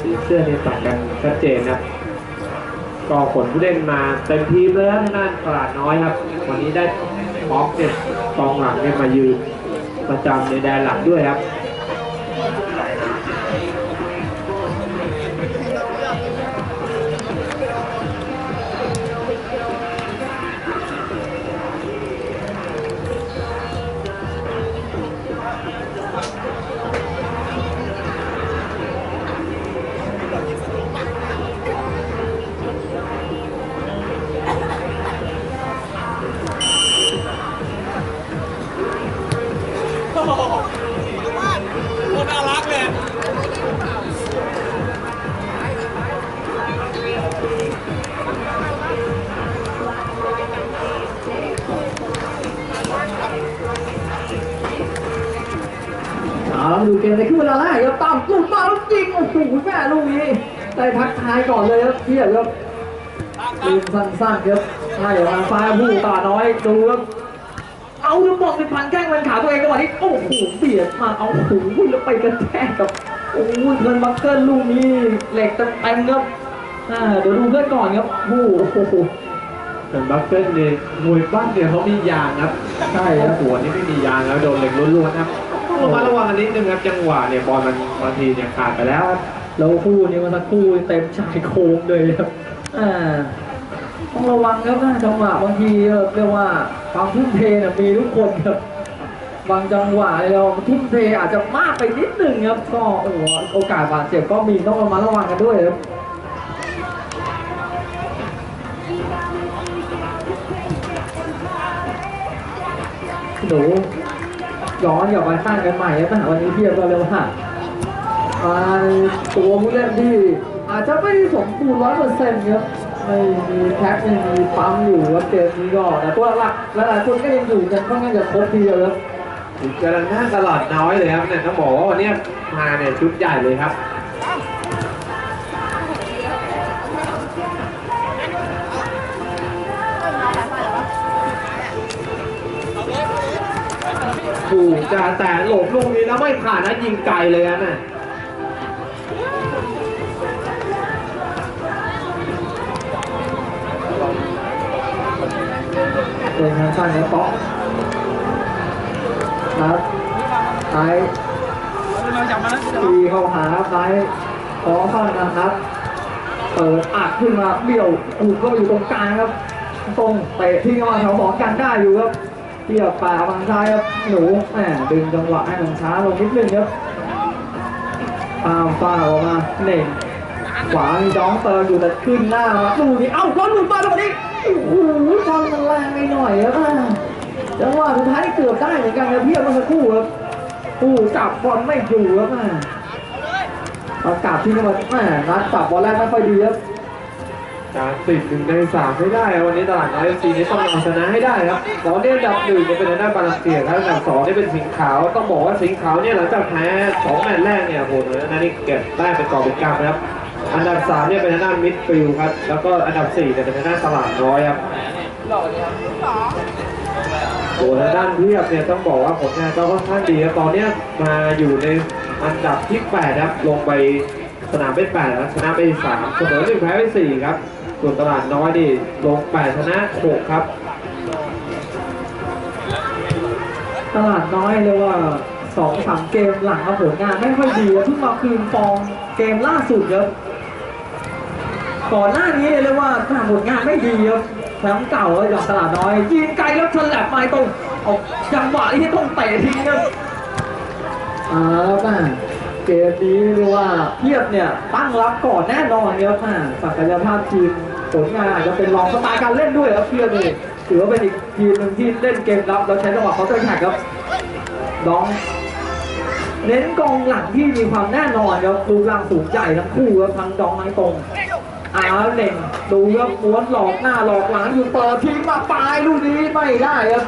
สีเสื้อเนี่ยต่างกันชัดเจนนะครับก็ขนผู้เล่นมาเต็มทีมเลยนั่นตลาดน้อยครับ วันนี้ได้ม็อกเนี่ยกองหลังเนี่ยมายืนประจำในแดนหลังด้วยครับ ได้ทักทายก่อนเลยครับเทียบครับลืมสั้นๆครับให้ออกมาฟ้าผู้ตาน้อยดูครับเอาลูกบอกเป็นพันแข้งเป็นขาตัวเองจังหวะนี้โอ้โหเบียดมาเอาโอ้โหแล้วไปกระแทกกับโอ้โหเงินบังเกิลลูกนี้เหล็กเต็มๆครับอ่าเดี๋ยวดูเพื่อนก่อนครับโอ้โหแต่บัฟเฟนเนี่ยมวยปั้นเนี่ยเขามียางครับใช่ครับหัวนี่ไม่มียางแล้วโดนเหล็กล้วนๆครับต้องระมัดระวังกันนิดนึงครับจังหวะเนี่ยบอลมันบางทีเนี่ยขาดไปแล้วครับ แล้วคู่นี้มันสักคู่เต็มชายโครงเลยครับอ่าต้องระวังครับนะจังหวะบางทีเรียกว่าความทุ่มเทนะมีทุกคนครับบางจังหวะเราทุ่มเทอาจจะมากไปนิดหนึ่งครับก็โอ้โหโอกาสบาดเจ็บก็มีต้องระมัดระวังกันด้วยครับหนูย้อนกลับมาสร้างกันใหม่ครับนะวันนี้เทียบกันเลยว่าอ่า ตัวผู้เล่นที่อาจจะไม่สมบูรณ์ร้อยเปอร์เซ็นต์ครับไม่มีแท็กยังมีปั๊มอยู่ครับเกมนี้ก็แต่ตัวหลักหลายๆคนก็ยังอยู่กันค่อนข้างจะครบทีเดียวครับกำลังหน้าตลาดน้อยเลยครับเนี่ยต้องบอกว่าวันนี้มาเนี่ยชุดใหญ่เลยครับถูกจะแต่หลบลูกนี้แล้วไม่ผ่านนะยิงไกลเลยนะ เป็นทางสั้นนะเปาะครับซ้ายตีเข้าหาซ้ายขอเข้านะครับ เปิดอัดขึ้นมาเบี่ยวอุดก็อยู่ตรงกลางครับ ตรงเตะที่เข้ามาแถวสองกันได้อยู่ครับเทียบป่าบางซ้ายครับหนูแหมดึงจังหวะให้มันช้าลงนิดนึงครับตามฟ้าออกมาเน่งขวามีจ้องเติมอยู่แต่ขึ้นหน้ามาดูนี่เอ้าก้อนหลุดมาตรงนี้ โอ้โหบอลมันแรงไปหน่อยครับอะจังหวะสุดท้ายนี่เกือบได้เหมือนกันครับเพียบเมื่อสักครู่ครับผู้จับบอลไม่อยู่ครับอะประกาศที่นี่มาแหมนัดจับบอลแรกไม่ค่อยดีครับการติดหนึ่งในสามไม่ได้วันนี้ตลาดน้อยเอฟซีนี่ต้องเอาชนะให้ได้ครับตอนนี้อันดับหนึ่งเนี่ยเป็นทางด้านบาลเซียครับอันดับสองเนี่ยเป็นสิงห์ขาวต้องบอกว่าสิงห์ขาวเนี่ยหลังจากแพ้สองแมตช์แรกเนี่ยโหเหนือนั่นนี่เก็บได้เป็นกอบเป็นกำนะครับ อันดับสามเนี่ยเป็นทางด้านมิดฟิลด์ครับ แล้วก็อันดับสี่เนี่ยเป็นทางด้านตลาดน้อยครับโอ้ทางด้านเทียบเนี่ยต้องบอกว่าผลงานก็ค่อนข้างดีครับตอนเนี้ยมาอยู่ในอันดับที่แปดครับลงไปสนามเป็นแปดชนะไปสามเสมอหนึ่งแพ้ไปสี่ครับ ส่วนตลาดน้อยนี่ลงแปดชนะหกครับ ตลาดน้อยเลยว่าสองสามเกมหลังมาผลงานไม่ค่อยดีเพิ่งมาคืนฟอร์มเกมล่าสุดครับ ก่อนหน้านี้เรียกว่าถ้าผลงานไม่ดีครับแชมป์เก่าอย่างตลาดน้อย ยิงไกลแล้วฉลับมาตรงเอาจังหวะที่ต้องเตะทิ้งครับอ่าแล้วแม่เกมนี้เรียกว่าเทียบเนี่ยตั้งรับก่อนแน่นอนครับแม่ศักยภาพทีมผลงานอาจจะเป็นรองสไตล์การเล่นด้วยครับเทียบนี่ถือว่าเป็นอีกทีมหนึ่งที่เล่นเกมรับแล้วใช้จังหวะเขาเตอร์แท็กครับน้องเน้นกองหลังที่มีความแน่นอนครับดูร่างสูงใหญ่ทั้งคู่ครับทั้งดองทั้งตรง อาเล่งดูครับม้วนหลอกหน้าหลอกหลังอยู่เปิดทิ้งมาปลายลูกนี้ไม่ได้ครับ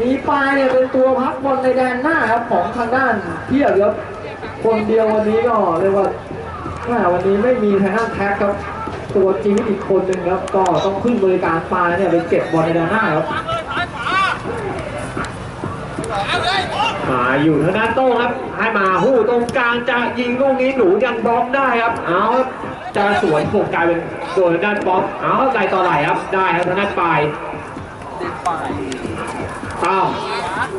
มีปลายเนี่ยเป็นตัวพักบอลในแดนหน้าครับของทางด้านเทียบครับคนเดียววันนี้ก็เรียกว่าแม่วันนี้ไม่มีทางด้านแท็กครับ ตัวจริงอีกคนหนึ่งครับ ก็ต้องขึ้นบริการปลายเนี่ยไปเก็บบอลในแดนหน้าครับมมาอยู่ทางด้านโต้งครับ ให้มาหู้ตรงกลางจะยิงลูกนี้หนูยังบล็อกได้ครับ เอาครับ จะสวนถูกกลายเป็นโดนทางด้านบล็อกเอาไหลต่อไหลครับ ได้ครับทางด้านปลายเด็กฝ่ายอ้าว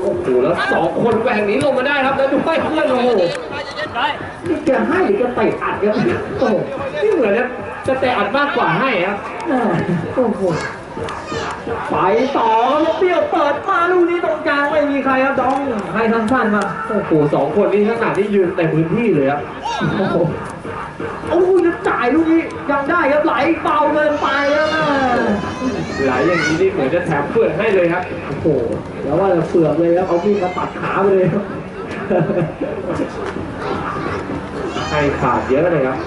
โอ้โหแล้วสองคนแหวงหนี้ลงมาได้ครับแล้วดูไปเพื่อนโอ้โหได้นี่แกให้หรือแกเตะอัดครับโอ้โหนี่เหมือนจะจะแต่อัดมากกว่าให้ครับแม่โอ้โหไปต่อครับเปรี้ยวเปิดมาลูกนี้ตรงกลางไม่มีใครครับดองให้สั้นๆมาโอ้โหสองคนนี้ขนาดที่ยืนเต็มพื้นที่เลยครับโอ้โหโอ้ย จะจ่ายลูกนี้ยังได้ครับไหลเบาเกินไปครับแม่หลายอย่างนี้นี่เหมือนจะแถมเพื่อนให้เลยครับโอ้โหแล้วว่าจะเสือกเลยครับเอามีดมาตัดขาไปเลยครับให้ขาดเยอะเลยครับ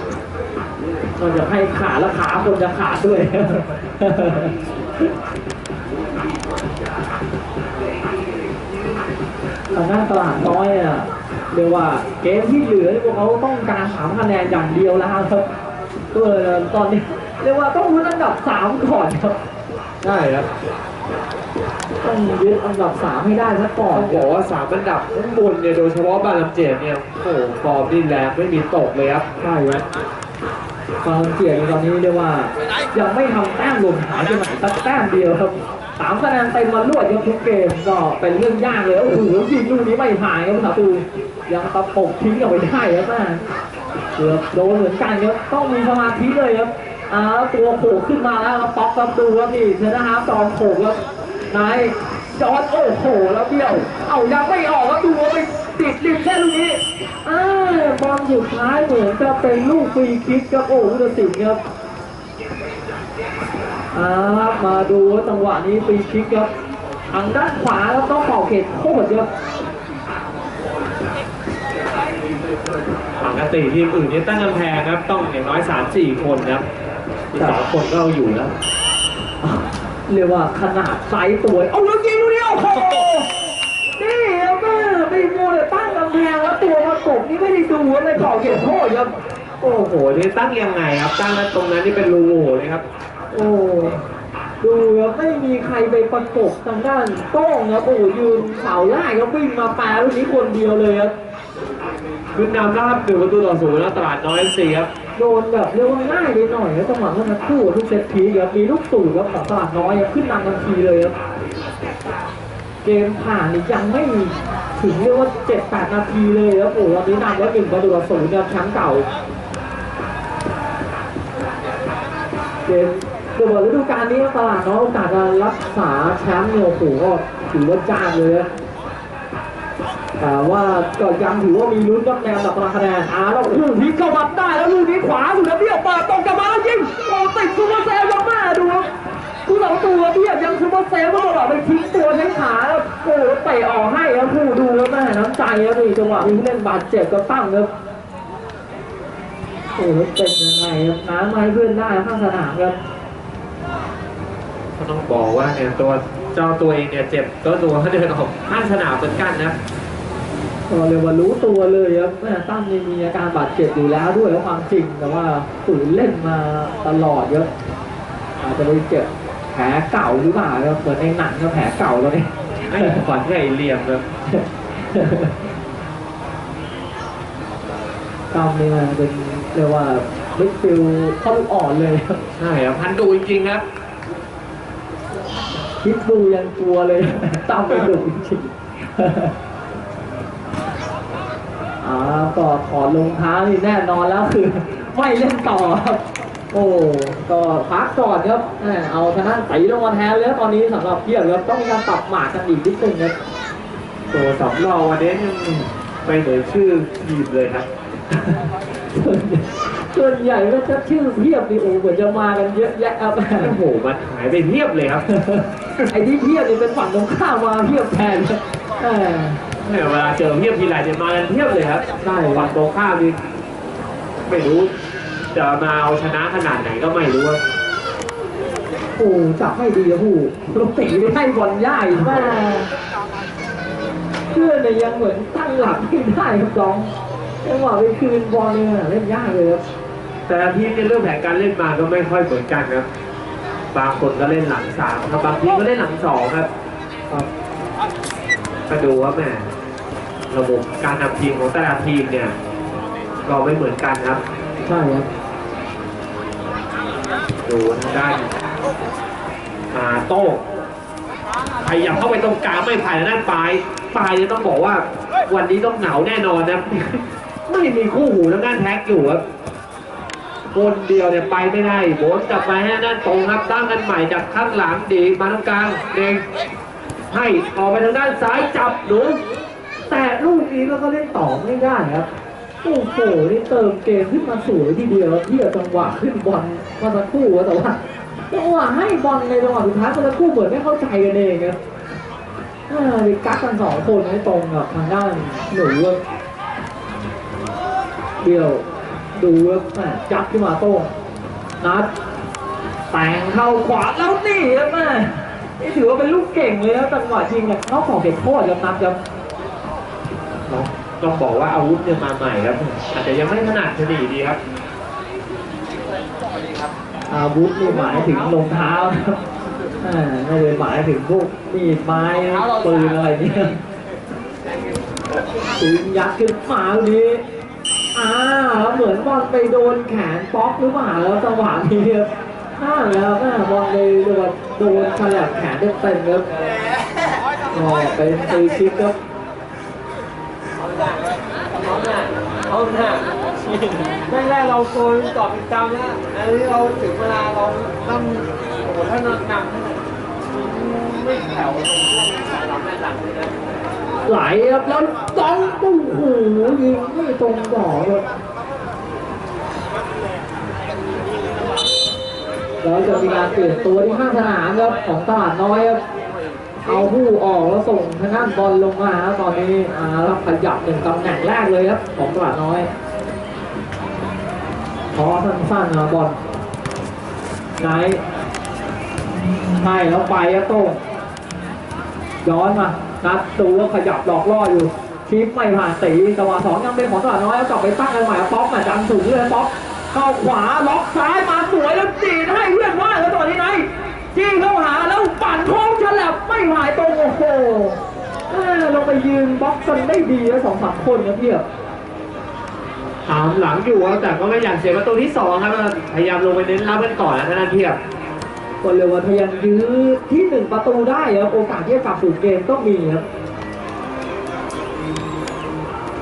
นอกจากให้ขาแล้วขาคนจะขาดด้วยทางด้านตลาดน้อยอะเรียกว่าเกมที่เหลือพวกเขาต้องการสามคะแนนอย่างเดียวแล้วครับก็ เลยตอนนี้เรียกว่าต้องลุ้นอันดับสามก่อนครับใช่ครับต้องยึดอันดับสามให้ได้ซะก่อนต้องบอกว่าสามอันดับข้างบนเนี่ยโดยเฉพาะบาลัมเจตเนี่ยโอ้โหฟอร์มนี่แรงไม่มีตกเลยครับใช่ครับความเสี่ยงตอนนี้เรียกว่า ยังไม่ทำแต้มรวมหายไปไหนสักแต้มเดียวครับสามคะแนนเต็มมาลวดครับทุกเกมก็เป็นเรื่องยากเลยโอ้โหยิงลูกนี้ไม่ผ่านครับประตูยังตะปบทิ้งเอาไปได้ครับแม่ เกือบโดนเหมือนกันครับต้องมีสมาธิเลยครับอ่าตัวโผล่ขึ้นมาแล้วครับป๊อกครับดูครับนี่เชนะฮาร์ฟจอมโผล่ครับนายจอร์ดโอ้โหแล้วเบี้ยว เอายังไม่ออกครับดูว่าไปติดริมแค่ลูกนี้อ่าบอลสุดท้ายเหมือนจะเป็นลูกฟรีคิกครับโอ้โหตัดสินครับอ่ามาดูจังหวะนี้ฟรีคิกครับทางด้านขวาแล้วต้องเป่าเขตโคตรครับ ปกติทีมอื่นเนี่ยตั้งกำแพงครับ ต้องอย่างน้อย 3 4 คนครับอีกสองคนก็เอาอยู่แล้ว เรียกว่าขนาดไซส์ตัว เอาลูกยิงลูกนี้โอ้โหนี่ครับแม่ไม่มัวแต่ตั้งกำแพงแล้วตัวประกบนี่ไม่ได้ดูว่าในเป่าเขตโทษครับ โอ้โหนี่ตั้งยังไงครับ ตั้งแล้วตรงนั้นนี่เป็นรูโหว่เลยครับ โอ้ดูครับไม่มีใครไปประกบทางด้านโต้งครับโอ้ยืนเสาล่างครับวิ่งมาปาลูกนี้คนเดียวเลยครับ ขึ้นนำแล้วครับหนึ่งประตูต่อศูนย์แล้วตลาดน้อยสีครับโดนแบบเรียกว่าง่ายไปหน่อยครับจังหวะเมื่อสักครู่ทุกเซตพีครับมีลูกสูตรครับของตลาดน้อยครับขึ้นนำทันทีเลยครับเกมผ่านยังไม่ถึงเรียกว่าเจ็ดแปดนาทีเลยครับโอ้โหวันนี้นำแล้วหนึ่งประตูต่อศูนย์ครับแชมป์เก่าเกมเดี๋ยวบอกฤดูกาลนี้ตลาดน้อยโอกาสการรักษาแชมป์เนี่ยโอ้โหก็ถือว่าจ้างเลยนะ แต่ว่าก็ยังถือว่ามีลุ้นกับแนวดับตารางคะแนนอ่าแล้วโอ้โหพลิกเข้ามาได้แล้วลูกนี้ขวาสุดแล้วเบี้ยวเปิดตรงกลับมาแล้วยิงโอ้ติดซูเปอร์เซฟยังมาดูครับผู้สองตัวเบี้ยยังซูเปอร์เซฟก็บอกไปทิ้งตัวใช้ขาแล้วโอ้โหเตะออกให้ครับผู้ดูแล้วแม่น้ำใจครับนี่จังหวะมีผู้เล่นบาดเจ็บก็ตั้งครับโอ้โหเป็นยังไงครับน้ำมาให้เพื่อนได้ข้างสนามครับก็ต้องบอกว่าเนี่ยตัวเจ้าตัวเองเนี่ยเจ็บก็ตัวเขาเดินออกข้างสนามเหมือนกันนะ ก็เรียกว่ารู้ตัวเลยครับแม่ตั้มนี่มีอาการบาดเจ็บอยู่แล้วด้วยแล้วความจริงแต่ว่าฝืนเล่นมาตลอดครับอาจจะไปเจ็บแผลเก่าหรือเปล่าครับเหมือนในหนังก็แผลเก่าแล้วเนี่ยไอ้ขวัญไก่เหลี่ยมครับตั้มนี่มันเป็นเรียกว่ามิดฟิลด์เข้าลูกอ่อนเลยครับใช่ครับพันดูจริงๆครับคิดดูยังกลัวเลยตั้มเป็นดุจริงๆ อ่าก็ถอดรองเท้านี่แน่นอนแล้วคือไม่เล่นต่อครับโอ้ก็พักก่อนครับแหมเอาชนะใส่ลงมาแทนเลยครับตอนนี้สำหรับเพียรครับต้องมีการปรับหมากกันอีกนิดนึงครับตัวสำรองวันนี้ยังไม่เหมือนชื่อทีมเลยครับส่วนใหญ่ก็จะชื่อเพียบดีโอ้เหมือนจะมากันเยอะแยะครับโอ้โหมันหายไปเทียบเลยครับไอ้ที่เพียบนี่เป็นฝั่งตรงข้ามมาเพียบแทนครับแหม เนี่ยเวลาเจอเทียบทีไรเนี่ยมากันเทียบเลยครับใช่ฝั่งตรงข้ามนี่ไม่รู้ จะมาเอาชนะขนาดไหนก็ไม่รู้ว่าโอ้จับไม่ดีครับผู้ลงตีไม่ให้บอลย่ายแม่เพื่อนเนี่ยยังเหมือนตั้งหลักไม่ได้ครับน้องจังหวะไปคืนบอลเนี่ยเล่นยากเลยครับแต่ละทีมในยเรื่องแผนการเล่นมาก็ไม่ค่อยเหมือนกันครับบางคนก็เล่นหลังสามครับบางทีมก็เล่นหลังสองครับครับก็ดูว่าแหม ระบบการทำทีมของแต่ละทีมเนี่ยเราไม่เหมือนกันครับ ใช่ครับดูทางด้านอ่าโต้พยายามเข้าไปตรงกลางไม่ผ่านทางด้านปลายปลายเนี่ยต้องบอกว่า วันนี้ต้องเหงาแน่นอนนะไม่มีคู่หูทางด้านแท็กอยู่ครับคนเดียวเนี่ยไปไม่ได้โบนกลับไปให้ด้านตรงครับตั้งกันใหม่จากข้างหลังดีมาตรงกลางเด้งให้ออกไปทางด้านซ้ายจับหนู แต่ลูกนี้เราก็เล่นต่อไม่ได้ครับโอ้โหนี่เติมเกมขึ้นมาสวยทีเดียวเที่จังหวะขึ้นบอลมาสักครู่แต่ว่าจังหวะให้บอลในจังหวะสุดท้ายมาสักครู่เหมือนไม่เข้าใจกันเองครับอ่าไปกักกันสองคนให้ตรงกับทางด้านหนูเดี่ยวดูครับแม่จับขึ้นมาโต้งนัดแต่งเข้าขวาแล้วนี่ครับแม่นี่ถือว่าเป็นลูกเก่งเลยนะจังหวะจริงเนี่ยเขาของเด็กโคตรครับนัดครับ ต้องบอกว่าอาวุธเนี่ยมาใหม่ครับอาจจะยังไม่ถนัดชนีดีครับ อาวุธนี่หมายถึงรองเท้านะครับอ่าไม่ได้หมายถึงพวกมีดไม้ปืนอะไรเนี่ยปืนยัดขึ้นมาตรงนี้อ่าแล้วเหมือนบอลไปโดนแขนป๊อกหรือเปล่าแล้วจังหวะนี้ครับอ่าแล้วแม่บอลเลยโดนโดนฉลับแขนเต็มๆครับอ๋อเป็นฟรีคิกครับ เอาหน้าแรกเราโกนตอบเป็นจำแล้วอันนี้เราถึงเวลาเราต้องโอ้โหถ้านอนนำไม่แถวตรงช่วงสายหลังแม่หลังเลยนะไหลครับแล้วต้องตุ้งหูยิงไม่ตรงบ่อครับแล้วจะมีการเปลี่ยนตัวที่ข้างสนามครับของตลาดน้อยครับ เอาผู้ออกแล้วส่งทางด้านบอลลงมาตอนนี้อารับขยับหนึ่งตำแหน่งแรกเลยครับของตลาดน้อยขอสั้นๆนะบอลไหนให้แล้วไปครับโต้งย้อนมานัดดูว่าขยับหลอกล่ออยู่ชีฟไม่ผ่านตีจังหวะสองยังเป็นของตลาดน้อยแล้วกลับไปตั้งกันใหม่ป๊อปมาดันสูงเลยป๊อปเข้าขวาล็อกซ้ายมาสวยแล้วจีให้เพื่อนว่าแล้วตอนนี้ไหนจี้เข้าหาแล้วปั่นโค้ งฉลับไม่หายตรงโอ้โหเอ้อลงไปยืนบล็อกกันได้ดีแล้วสองสามคนครับเพียบถามหลังอยู่ครับแต่ก็ไม่อยากเสียประตูที่สองครับพยายามลงไปเน้นรับกันก่อนนะท่านเทียบคนเร็ววันพยายามยื้อที่หนึ่งประตูได้ครับโอกาสที่จะกลับสู่เกมก็มีครับ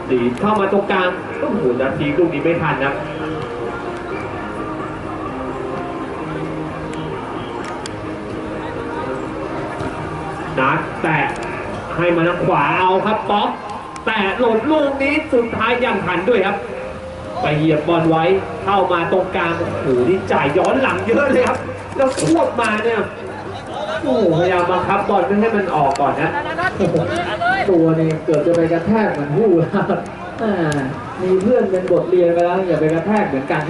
ดีดเข้ามาตรงกลางโอ้โหนาทีลูกนี้ไม่ทันครับ นัดแตะให้มาทางขวาเอาครับป๊อกแต่หล่นลูกนี้สุดท้ายยังทันด้วยครับ ไปเหยียบบอลไว้เข้ามาตรงกลางโอ้โหนี่จ่ายย้อนหลังเยอะเลยครับ แล้วควบมาเนี่ยโอ้โหพยายามบังคับบอลไม่ให้มันออกก่อนนะตัวนี่เกือบจะไปกระแทกเหมือนผู้แล้วอ่ามีเพื่อนเป็นบทเรียนไปแล้วอย่าไปกระแทกเหมือนกัน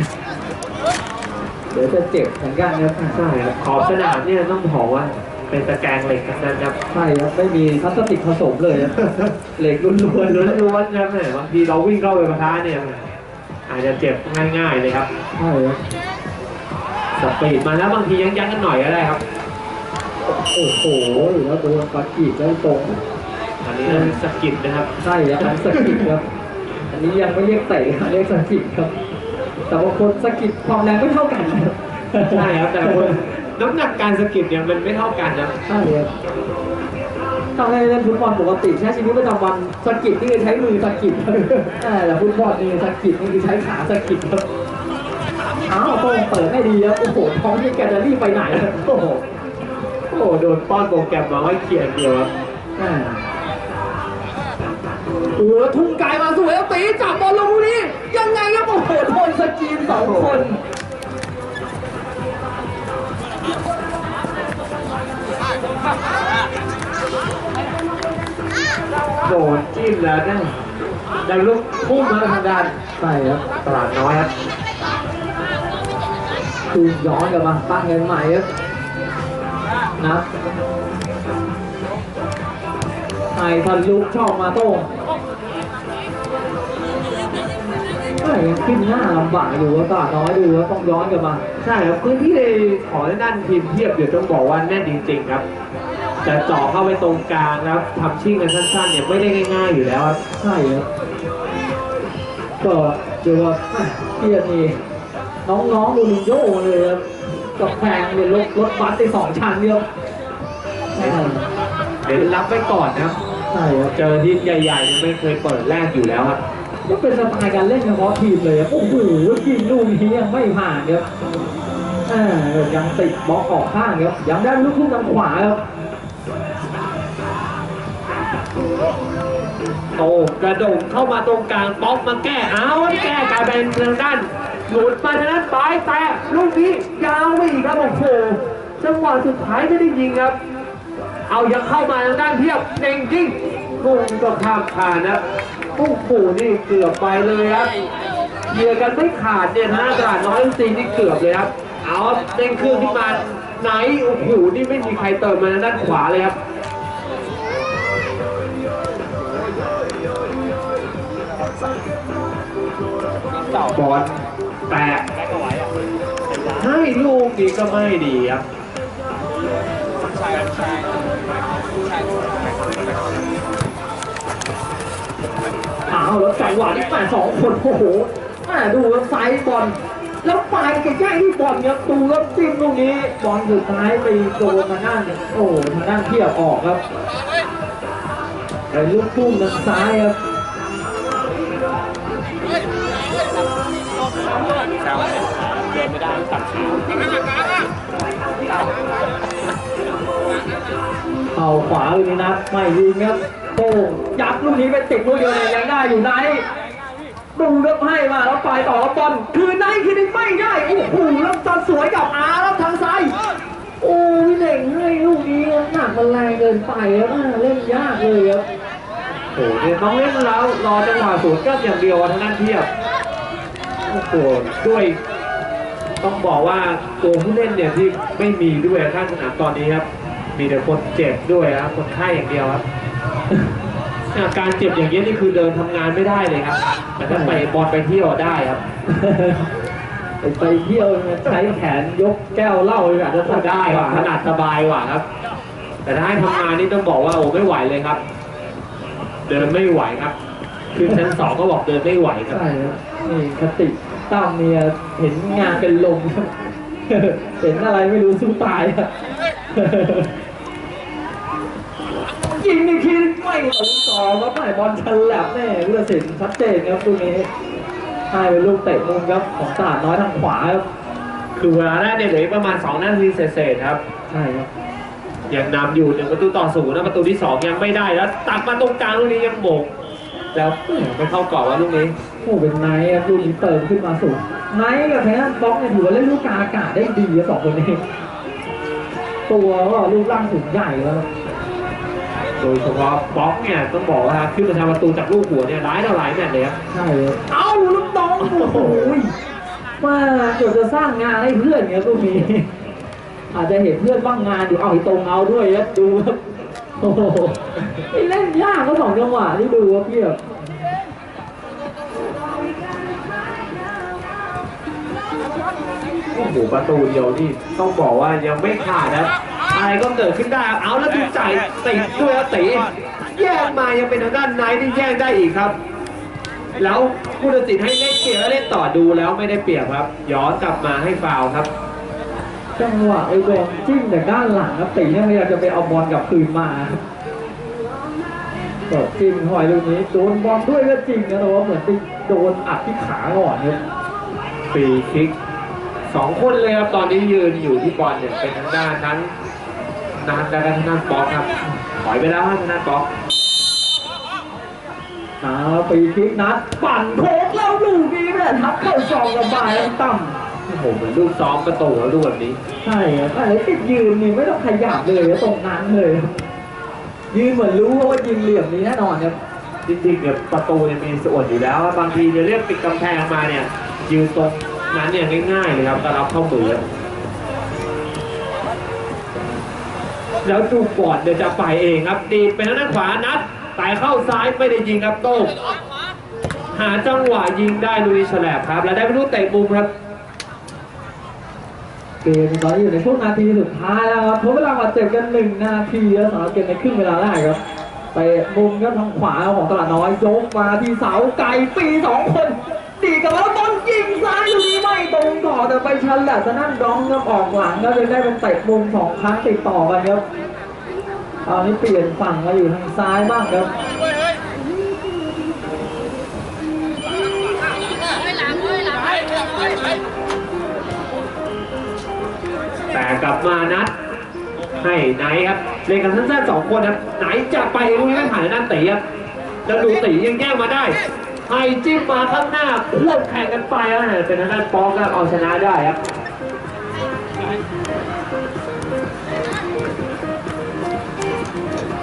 เดี๋ยวจะเจ็บเหมือนกันครับใช่ครับขอบสนามเนี่ยต้องบอกว่า เป็นตะแกรงเหล็กทั้งนั้นครับใช่ครับไม่มีพลาสติกผสมเลยครับเหล็กล้วนล้วนๆครับแหมบางทีเราวิ่งเข้าไปปะทะเนี่ยอาจจะเจ็บง่ายๆเลยครับๆใช่ครับสปีดมาแล้วบางทียั้งๆกันหน่อยก็ได้ครับ โอ้โหแล้วโดนปากีดแล้วตรงอันนี้สกิดนะครับใช่ครับอันสะกิดครับ อันนี้ยังไม่เรียกเตะครับเรียกสะกิดครับ แต่ว่าคนสะกิดความแรงไม่เท่ากันครับ ใช่ครับแต่ละคน น้ำหนักการสกิดเนี่ยมันไม่เท่ากันนะใช่ครับถ้าให้เล่นฟุตบอลปกติใช้ชีวิตประจำวันสะกิดนี่คือใช้มือสะกิดครับอ่าแต่ฟุตบอลนี่สะกิดนี่คือใช้ขาสะกิดครับอ้าวโต้งเปิดไม่ดีครับโอ้โหท้องที่แกจะรีบไปไหนครับโอ้โหโอ้โหโดนป้อนโปรแกรมมาไว้เคลียร์เดียวครับอ่าโอ้โหทุ่งไกลมาสวยแล้วตีจับบอลลงลูกนี้ยังไงครับโอ้โหโดนสกรีนสองคน โดนจิ้มแล้วนะได้ลูกพุ่งมาทางด้านใช่ครับตลาดน้อยครับคืนย้อนกลับมาตั้งเงินใหม่ครับนะไอ้ทันลุกชอบมาโต้งไอ้ยังขึ้นหน้าลำบากอยู่ว่าตลาดน้อยดูว่าต้องย้อนกลับมา ใช่ครับพื้นที่ขอด้านทีมเทียบเดี๋ยวต้องบอกว่าแน่นจริงๆครับ จะเจาะเข้าไปตรงกลางแล้วทำชิ่งกันสั้นๆเนี่ยไม่ได้ง่าย ๆ อยู่แล้วครับใช่ครับก็เจอว่าแม่เพียรนี่ น้องๆโดนิโยเลยครับกับแพงเนี่ยรถรถบัสไปสองชั้นเดียวใช่เดี๋ยวรับไว้ก่อนนะครับใช่ครับเจอที่ใหญ่ๆเนี่ยไม่เคยเปิดแรกอยู่แล้วครับก็เป็นสไตล์การเล่นเฉพาะทีมเลยครับโอ้โหยิงลูกนี้ยังไม่ผ่านครับอ่ายังติดบล็อกออกข้างครับยังได้ลูกทุ่งทางขวาครับ โอ้กระโดดเข้ามาตรงกลางป๊อกมาแก้เอาแก้กลายเป็นทางด้านหลุดมาทางด้านปลายแต่ลูกนี้ยาวไปอีกครับโอ้โหจังหวะสุดท้ายไม่ได้ยิงครับ เอายังเข้ามาทางด้านเทียบเด้งยิงลูกก็ข้ามผ่านนะโอ้โหนี่เกือบไปเลยครับเหยียกันไม่ขาดเนี่ยทางด้าตลาดน้อยซีนี่เกือบเลยครับเอาเด้งเครื่องขึ้นมาไหนโอ้โหนี่ไม่มีใครเติมมาทางด้านขวาเลยครับ บอลแตะให้ลูกนี้ก็ไม่ดีครับอ้าวแล้วจังหวะที่แปดสองคนโอ้โหแม่ดูแล้วไซส์บอลแล้วปลายแกแย่งที่บอลครับดูแล้วจิ้มลูกนี้บอลสุดท้ายไปโดนทางด้านโอ้โหทางด้านเที่ยบออกครับไอ้ลูกพุ่งทางซ้ายครับ เอาขวาลูกนี้นัดไม่ยิงครับโป้งยัดลูกนี้ไปติดลูกเดียวเนี่ยยังได้อยู่ไหนดูครับให้มาแล้วปลายต่อแล้วบอลคือไหนคือไม่ได้โอ้โหแล้วจันสวยกับอาแล้วทางซ้ายโอ้ยเหล่งให้ลูกนี้หนักมันแรงเกินไปครับอ่าเล่นยากเลยครับโอ้โหเนี่ยต้องเล่นแล้วรอจังหวะสวนก็อย่างเดียวทางด้านเทียบโอ้โหด้วย ต้องบอกว่าตัวผู้เล่นเนี่ยที่ไม่มีด้วยข้างสนามตอนนี้ครับ มีแต่คนเจ็บด้วยครับคนไข้อย่างเดียวครับอาการเจ็บอย่างนี้ยนี่คือเดินทำงานไม่ได้เลยครับแต่ถ้าไปบอลไปเที่ยวได้ครับไปไปเที่ยวเนี่ยใช้แขนยกแก้วเหล้าเลยอาจจะก็สได้ได้คกรับว่าขนาดสบายกว่าครับ แต่ถ้าให้ทำงานนี่ต้องบอกว่าโอ้ไม่ไหวเลยครับ เดินไม่ไหวครับ คือชั้นสองก็บอกเดินไม่ไหวครับใช่ครับนี่คติ ตั้มเนี่ยเห็นงานเป็นลมครับเห็นอะไรไม่รู้สู้ตายครับยิงอีกทีไม่ลงต่อครับไม่บอลฉลับแน่ผู้ตัดสินชัดเจนครับตรงนี้ให้เป็นลูกเตะมุมครับของตลาดน้อยทางขวาครับคือเวลาแรกเนี่ยเหลืออีกประมาณ 2 นาทีเศษๆครับ ใช่ครับยังนำอยู่หนึ่งประตูต่อศูนย์นะประตูที่สองยังไม่ได้แล้ว ตักมาตรงกลางลูกนี้ยังโบก แล้วไปเข้ากรอบว่าลูกนี้ โอ้เป็นไนท์ครับลูกนี้เติมขึ้นมาสูงไนท์กับแทนบล็อกเนี่ยถือว่าเล่นลูกกลางอากาศได้ดีครับสองคนนี้ ตัวก็รูปร่างสูงใหญ่แล้วครับโดยเฉพาะบล็อกเนี่ยต้องบอกว่าขึ้นมาทำประตูจากลูกหัวเนี่ยร้ายเท่าไหร่แมตช์เลยครับใช่ครับเอ้าลูกน้องโอ้โหมาเกือบจะสร้างงานให้เพื่อนเนี่ยลูกนี้อาจจะเห็นเพื่อนบ้างงานอยู่เอาไอ้ตรงเอาด้วยครับดูครับ โอ้โหนี่เล่นยากก็สองจังหวะที่ดูครับพี่แบบโอ้โหประตูเดียวนี่ต้องบอกว่ายังไม่ขาดนะอะไรก็เกิดขึ้นได้ เอาแล้วทุกใจติดด้วยครับตีแย่งมายังเป็นทางด้านในที่แย่งได้อีกครับ แล้วผู้ตัดสินให้เล่นเกมแล้วเล่นต่อดูแล้วไม่ได้เปรียบครับ ย้อนกลับมาให้ฟาวครับ จังหวะไอ้โดนจิ้มจากด้านหลังครับตีเนี่ยพยายามจะไปเอาบอลกลับคืนมาก็จิ้มหอยลูกนี้โดนบอลด้วยก็จริงนะแต่ว่าเหมือนไปโดนอัดที่ขาก่อนครับฟรีคิกสองคนเลยครับตอนนี้ยืนอยู่ที่บอลเนี่ยเป็นทางด้านทั้งนัดและทางด้านป๊อกครับถอยไปแล้วครับทางด้านป๊อกอาปีคลิกนัดปั่นโค้งแล้วลูกนี้แม่ทับเข้าซองระบายแล้วต่ำ โอ้โหเหมือนลูกซ้อมประตูแล้วลูกแบบนี้ ใช่ครับอะไรติดยืนนี่ไม่ต้องขยับเลยตรงนั้นเลย ยืนเหมือนรู้ว่ายิงเหลี่ยมนี้แน่นอนครับจริงๆเนี่ยประตูเนี่ยมีส่วนอยู่แล้วครับบางทีเนี่ยเรียกปิดกำแพงมาเนี่ยยืนตรงนั้นเนี่ยง่ายๆเลยครับก็รับเข้ามือครับแล้วดูบอดเดี๋ยวจะไปเองครับดีดไปทางด้านขวานัดแต่เข้าซ้ายไม่ได้ยิงครับโต้งหาจังหวะยิงได้ลุยฉลบครับ แล้วได้ไปลูกเตะมุมครับ เกมตอนนี้อยู่ในช่วงนาทีสุดท้ายแล้วครับทดเวลาบาดเจ็บกันหนึ่งนาทีแล้วสำหรับเกมในครึ่งเวลาแรกครับไปมุมก็ทางขวาของตลาดน้อยยกมาที่เสาไก่ปีสองคนตีกับแล้วต้นยิงซ้ายลูกนี้ไม่ตรงต่อแต่ไปชันแหละจะนั่นร้องครับออกหลังก็เลยได้เป็นเตะมุมสองครั้งติดต่อกันครับตอนนี้เปลี่ยนฝั่งมาอยู่ทางซ้ายบ้างครับ แต่กลับมานัดให้ไหนครับเล่นกันสั้นๆสองคนครับไหนจะไปลูกนี้ไม่ผ่านด้านตีครับแล้วดูตียังแย่งมาได้ให้จิ้มมาข้างหน้าควบแข่งกันไปแล้วนะเป็นทางด้านปองก็เอาชนะได้ครับ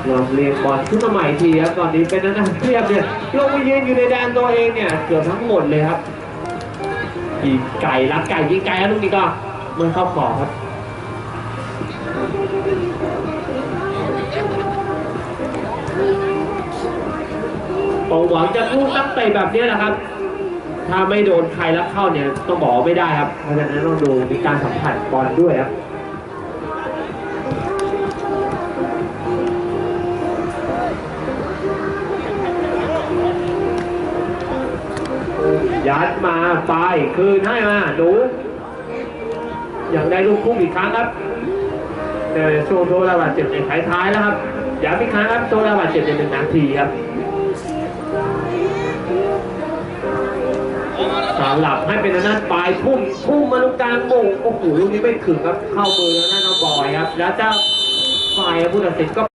ลองเรียงบอลขึ้นมาใหม่ทีครับตอนนี้เป็นทางด้นเทียบเนี่ยลงมายืนอยู่ในแดนตัวเองเนี่ยเกือบทั้งหมดเลยครับยิงไก่รักไก่ยิงไก่แล้วลูกนี้ก็มันเข้าขอบครับ ปองหวังจะลูกตั้งเตะแบบนี้แหละครับ ถ้าไม่โดนใครแล้วเข้าเนี่ยต้องบอกไม่ได้ครับเพราะฉะนั้นต้องดูมีการสัมผัสบอลด้วยครับยัดมาไปคืนให้มาดูอย่างได้ลูกพุ่งอีกครั้งครับในช่วงโทษระบาดเจ็บในท้ายๆแล้วครับ อย้ำอีกครั้งครับโทษระบาดเจ็บในหนึ่งนาทีครับ สาหลับให้เป็นทางด้านปลายพุ่มพุ่มมาตรงกลางโมงโอ้โหลูกนี้ไม่ถึงครับเข้ามือแล้วนั่นเอาบอยครับ แล้วเจ้าฝ่ายผู้ตัดสินก็